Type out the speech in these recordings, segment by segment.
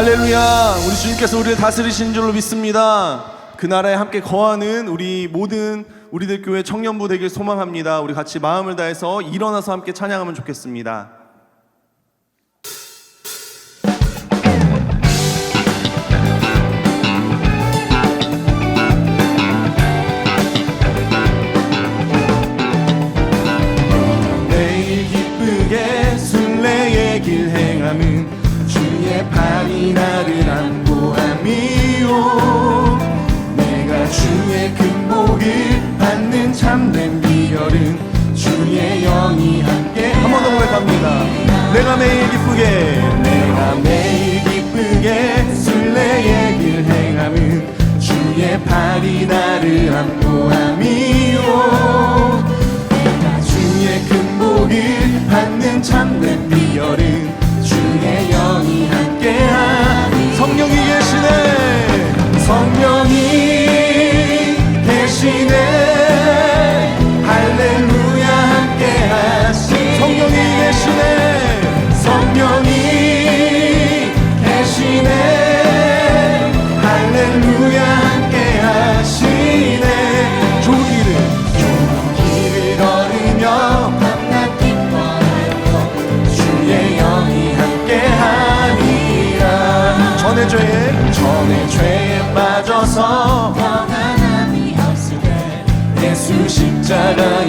할렐루야. 우리 주님께서 우리를 다스리시는 줄로 믿습니다. 그 나라에 함께 거하는 우리 모든 우리들 교회 청년부 되길 소망합니다. 우리 같이 마음을 다해서 일어나서 함께 찬양하면 좋겠습니다. 사랑이 나를 안고 함이요. 내가 주의 큰 복을 받는 참된 비결은 주의 영이 함께 한 번 더 고백합니다. 내가 매일 기쁘게. 내가 매일 기쁘게 순례의 길 행함은 주의 발이 나를 안고 함이요. 내가 주의 큰 복을 받는 참된 비결은 성령이 계시네. 성령이 계시네. 할렐루야 함께하신 성령이 계시네. da da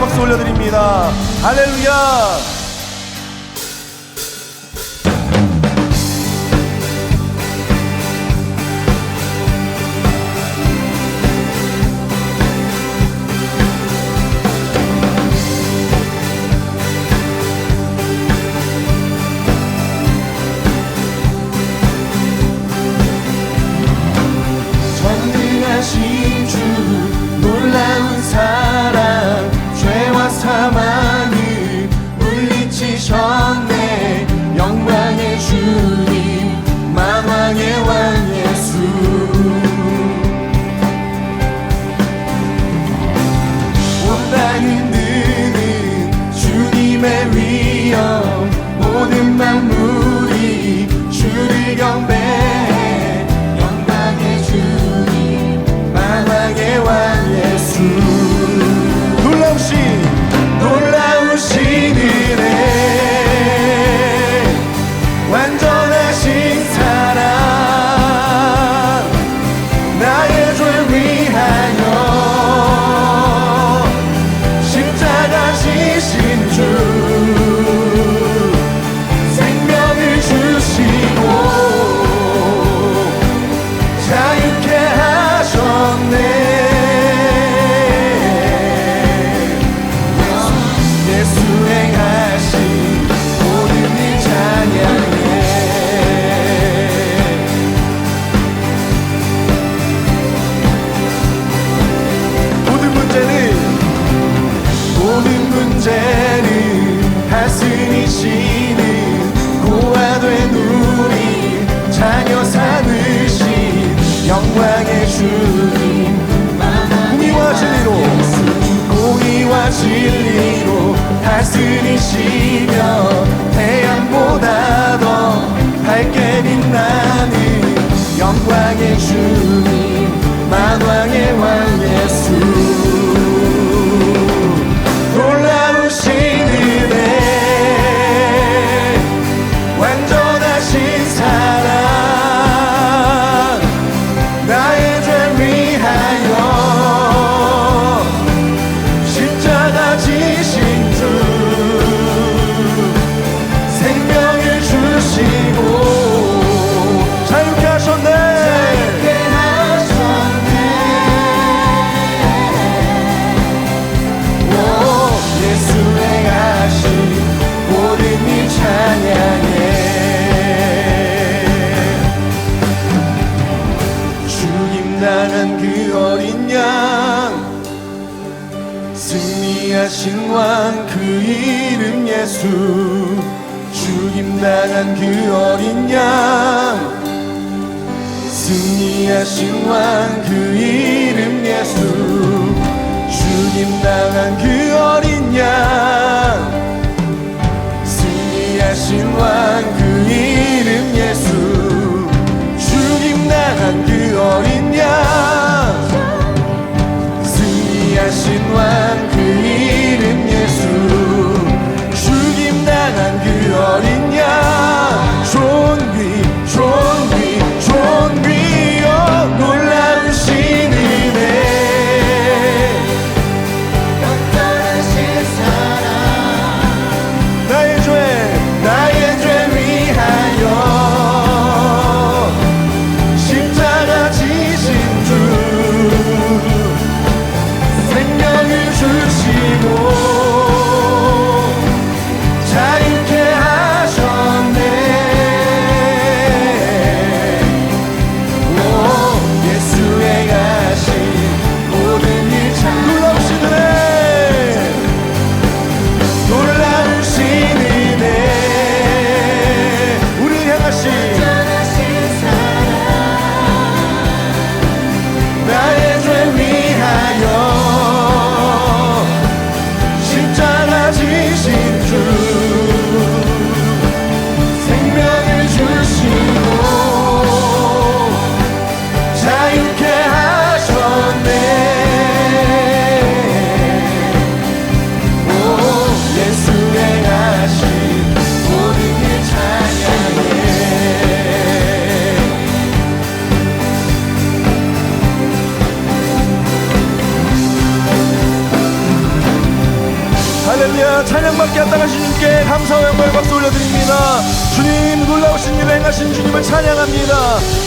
박수 올려드립니다. 할렐루야! 진리로 다스리시며 태양보다 더 밝게 빛나는 영광의 주님 만왕의 왕 예수.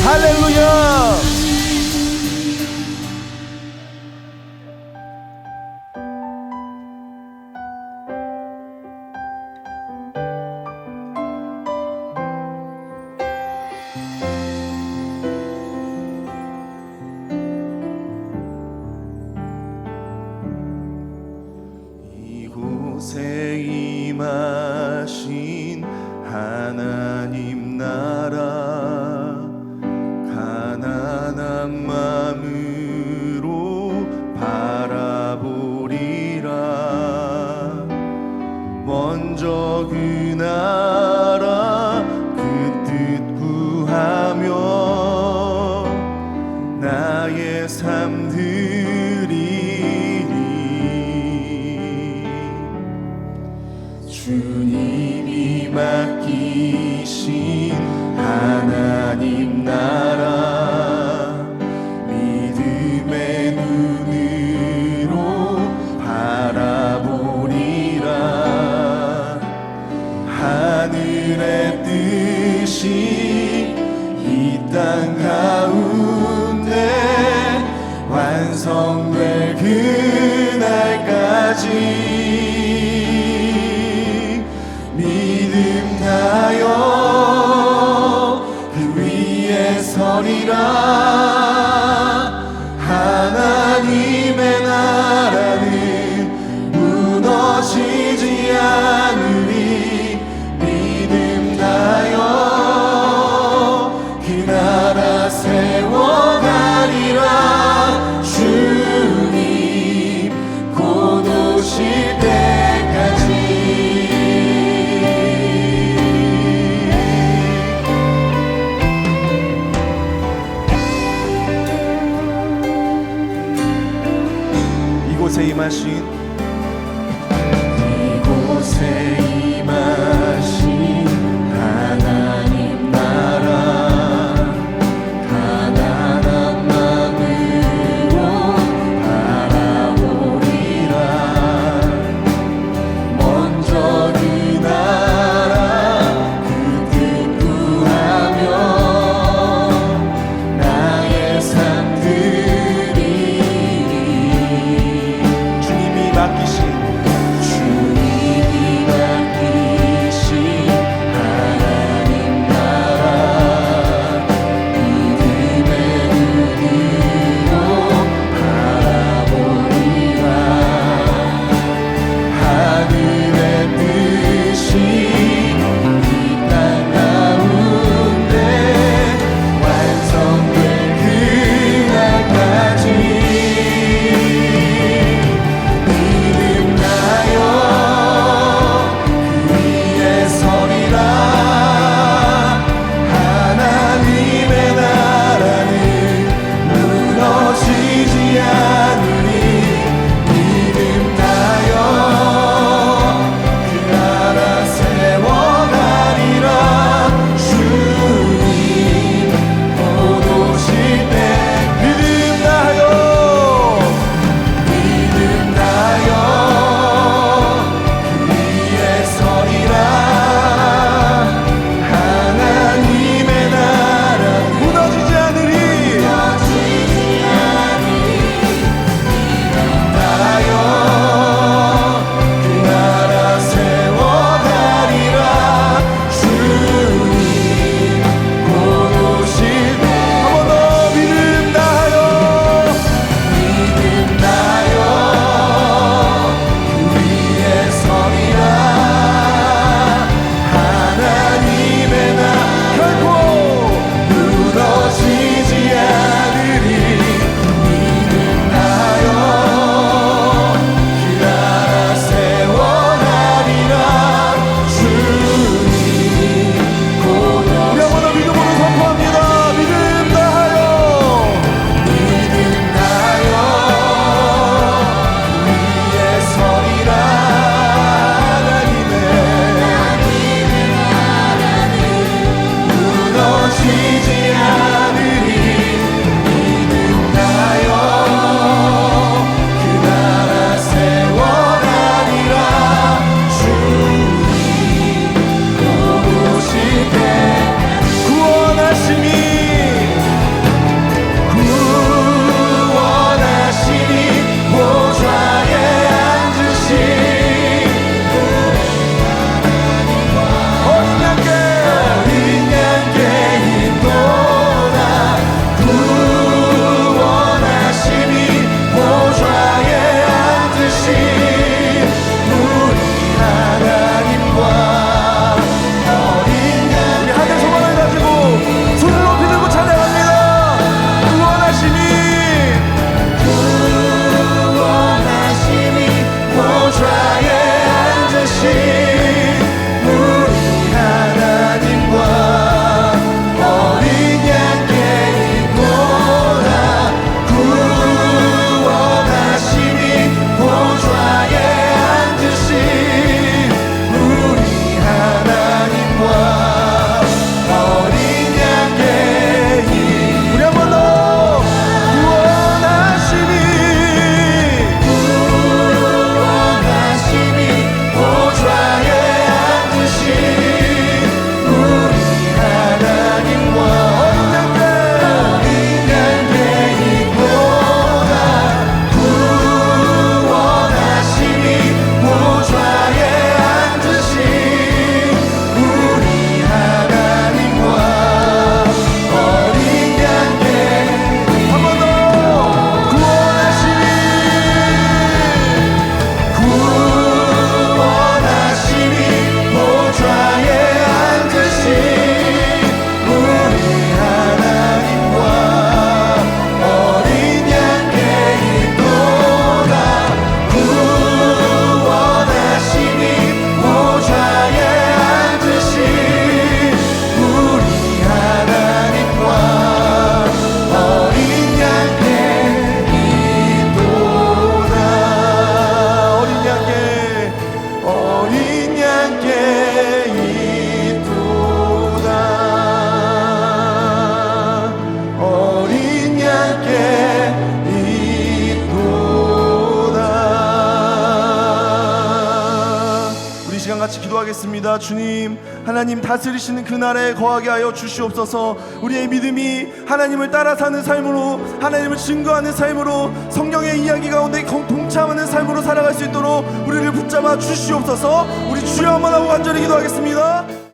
할 먼저 그나 이 주님, 하나님 다스리시는 그 나라에 거하게 하여 주시옵소서. 우리의 믿음이 하나님을 따라 사는 삶으로, 하나님을 증거하는 삶으로, 성령의 이야기 가운데 동- 동참하는 삶으로 살아갈 수 있도록 우리를 붙잡아 주시옵소서. 우리 주여 한번 하고 간절히 기도하겠습니다.